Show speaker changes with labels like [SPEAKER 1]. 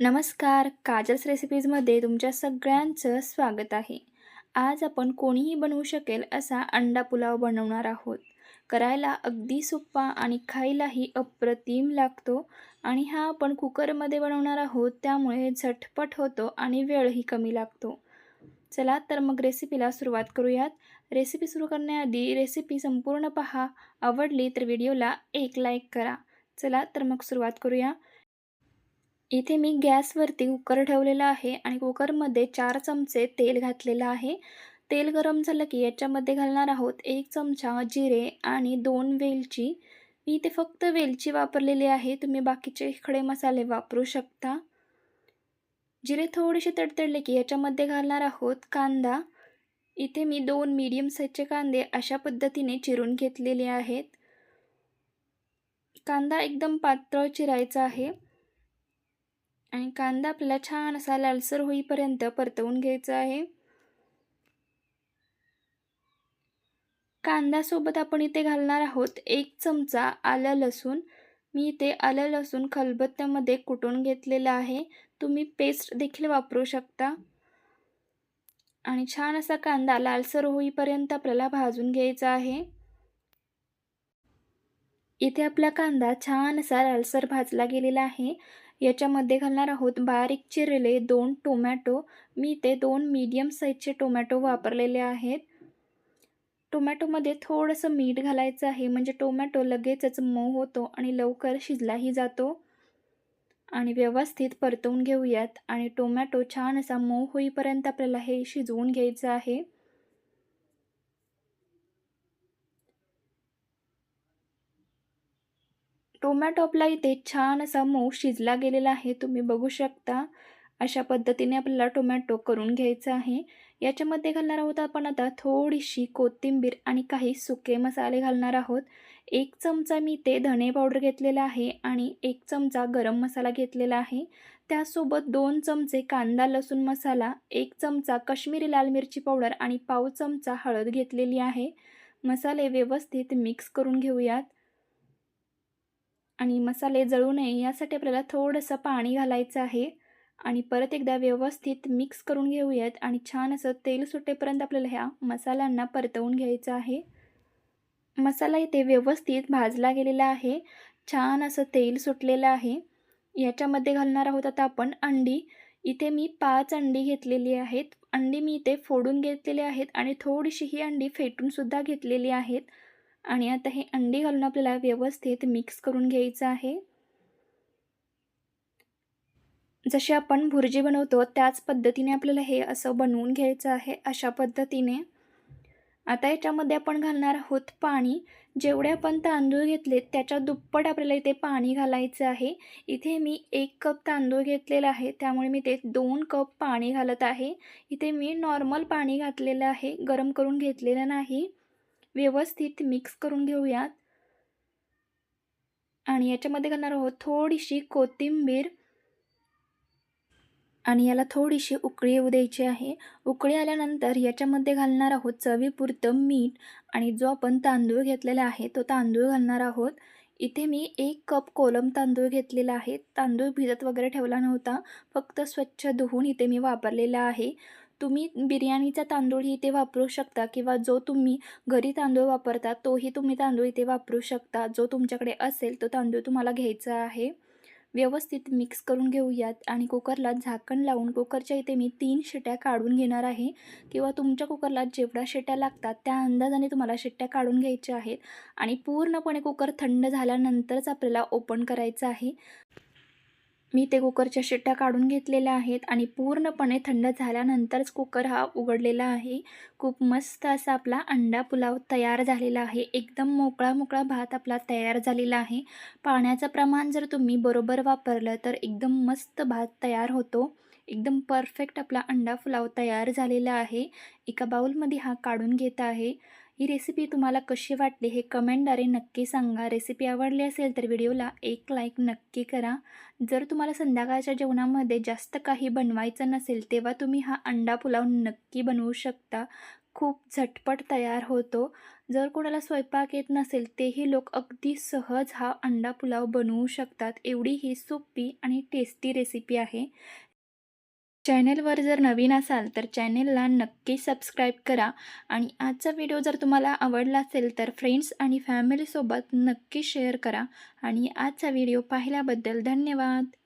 [SPEAKER 1] नमस्कार काजल्स रेसिपीजमध्ये तुमच्या सगळ्यांचं स्वागत आहे. आज आपण कोणीही बनवू शकेल असा अंडा पुलाव बनवणार आहोत. करायला अगदी सोप्पा आणि खायलाही अप्रतिम लागतो आणि हा आपण कुकरमध्ये बनवणार आहोत त्यामुळे झटपट होतो आणि वेळही कमी लागतो. चला तर मग रेसिपीला सुरुवात करूयात. रेसिपी सुरू करण्याआधी रेसिपी संपूर्ण पहा. आवडली तर व्हिडिओला एक लाईक करा. चला तर मग सुरुवात करूया. इथे मी गॅसवरती कुकर ठेवलेला आहे आणि कुकरमध्ये चार चमचे तेल घातलेलं आहे. तेल गरम झालं की याच्यामध्ये घालणार आहोत एक चमचा जिरे आणि दोन वेलची. मी इथे फक्त वेलची वापरलेली आहे. तुम्ही बाकीचे खडे मसाले वापरू शकता. जिरे थोडेसे तडतडले की याच्यामध्ये घालणार आहोत कांदा. इथे मी दोन मीडियम साईजचे कांदे अशा पद्धतीने चिरून घेतलेले आहेत. कांदा एकदम पातळ चिरायचा आहे. आणि कांदा आपल्याला छान असा लालसर होईपर्यंत परतवून घ्यायचा आहे. कांद्यासोबत आपण इथे घालणार आहोत एक चमचा आलं लसूण. मी इथे आलं लसूण खलबत्त्यामध्ये कुटून घेतलेलं आहे. तुम्ही पेस्ट देखील वापरू शकता. आणि छान असा कांदा लालसर होईपर्यंत आपल्याला भाजून घ्यायचा आहे. इथे आपला कांदा छान असा लालसर भाजला गेलेला आहे. याच्यामध्ये घालणार आहोत बारीक चिरले दोन टोमॅटो. मी इथे दोन मीडियम साईजचे टोमॅटो वापरलेले आहेत. टोमॅटोमध्ये थोडंसं मीठ घालायचं आहे. म्हणजे टोमॅटो लगेचच मऊ होतो आणि लवकर शिजलाही जातो. आणि व्यवस्थित परतवून घेऊयात. आणि टोमॅटो छान असा मऊ होईपर्यंत आपल्याला हे शिजवून घ्यायचं आहे. टोमॅटो आपला इथे छान असा मऊ शिजला गेलेला आहे. तुम्ही बघू शकता. अशा पद्धतीने आपल्याला टोमॅटो करून घ्यायचा आहे. याच्यामध्ये घालणार आहोत आपण आता थोडीशी कोथिंबीर आणि काही सुके मसाले घालणार आहोत. एक चमचा मी ते धणे पावडर घेतलेला आहे आणि एक चमचा गरम मसाला घेतलेला आहे. त्यासोबत दोन चमचे कांदा लसूण मसाला एक चमचा कश्मीरी लाल मिरची पावडर आणि पाव चमचा हळद घेतलेली आहे. मसाले व्यवस्थित मिक्स करून घेऊयात. आणि मसाले जळू नये यासाठी आपल्याला थोडंसं पाणी घालायचं आहे. आणि परत एकदा व्यवस्थित मिक्स करून घेऊयात आणि छान असं तेल सुटेपर्यंत आपल्याला ह्या मसाल्यांना परतवून घ्यायचं आहे. मसाला इथे व्यवस्थित भाजला गेलेला आहे. छान असं तेल सुटलेलं आहे. याच्यामध्ये घालणार आहोत आता आपण अंडी. इथे मी पाच अंडी घेतलेली आहेत. अंडी मी इथे फोडून घेतलेली आहेत आणि थोडीशी ही अंडी फेटूनसुद्धा घेतलेली आहेत. आणि आता हे अंडी घालून आपल्याला व्यवस्थित मिक्स करून घ्यायचं आहे. जशी आपण भुर्जी बनवतो त्याच पद्धतीने आपल्याला हे असं बनवून घ्यायचं आहे अशा पद्धतीने. आता याच्यामध्ये आपण घालणार आहोत पाणी. जेवढे आपण तांदूळ घेतले त्याच्या दुप्पट आपल्याला इथे पाणी घालायचं आहे. इथे मी एक कप तांदूळ घेतलेला आहे त्यामुळे मी ते दोन कप पाणी घालत आहे. इथे मी नॉर्मल पाणी घातलेलं आहे गरम करून घेतलेलं नाही. व्यवस्थित मिक्स करून घेऊयात. आणि याच्यामध्ये घालणार आहोत थोडीशी कोथिंबीर. आणि याला थोडीशी उकळी येऊ द्यायची आहे. उकळी आल्यानंतर याच्यामध्ये घालणार आहोत चवीपुरतं मीठ. आणि जो आपण तांदूळ घेतलेला आहे तो तांदूळ घालणार आहोत. इथे मी एक कप कोलम तांदूळ घेतलेला आहे. तांदूळ भिजत वगैरे ठेवला नव्हता. फक्त स्वच्छ धुवून इथे मी वापरलेला आहे. तुम्ही बिर्याणीचा तांदूळ इथे वापरू शकता किंवा जो तुम्ही घरी तांदूळ वापरता तोही तुम्ही तांदूळ इथे वापरू शकता. जो तुमच्याकडे असेल तो तांदूळ तुम्हाला घ्यायचा आहे. व्यवस्थित मिक्स करून घेऊयात आणि कुकरला झाकण लावून कुकरच्या इथे मी तीन शिट्या काढून घेणार आहे. किंवा तुमच्या कुकरला जेवढ्या शिट्या लागतात त्या अंदाजाने तुम्हाला शिट्ट्या काढून घ्यायच्या आहेत. आणि पूर्णपणे कुकर थंड झाल्यानंतरच आपल्याला ओपन करायचं आहे. मी ते कुकरच्या शिट्ट्या काढून घेतलेल्या आहेत आणि पूर्णपणे थंड झाल्यानंतरच कुकर हा उघडलेला आहे. खूप मस्त असा आपला अंडा पुलाव तयार झालेला आहे. एकदम मोकळा मोकळा भात आपला तयार झालेला आहे. पाण्याचं प्रमाण जर तुम्ही बरोबर वापरलं तर एकदम मस्त भात तयार होतो. एकदम परफेक्ट आपला अंडा पुलाव तयार झालेला आहे. एका बाऊलमध्ये हा काढून घेत आहे. ही रेसिपी तुम्हाला कशी वाटली हे कमेंटद्वारे नक्की सांगा. रेसिपी आवडली असेल तर व्हिडिओला एक लाईक नक्की करा. जर तुम्हाला संध्याकाळच्या जेवणामध्ये जास्त काही बनवायचं नसेल तेव्हा तुम्ही हा अंडा पुलाव नक्की बनवू शकता. खूप झटपट तयार होतो. जर कोणाला स्वयंपाक येत नसेल तेही लोक अगदी सहज हा अंडा पुलाव बनवू शकतात. एवढी ही सोपी आणि टेस्टी रेसिपी आहे. चॅनेलवर जर नवीन असाल तर चॅनेलला नक्की सबस्क्राईब करा. आणि आजचा व्हिडिओ जर तुम्हाला आवडला असेल तर फ्रेंड्स आणि फॅमिलीसोबत नक्की शेअर करा. आणि आजचा व्हिडिओ पाहिल्याबद्दल धन्यवाद.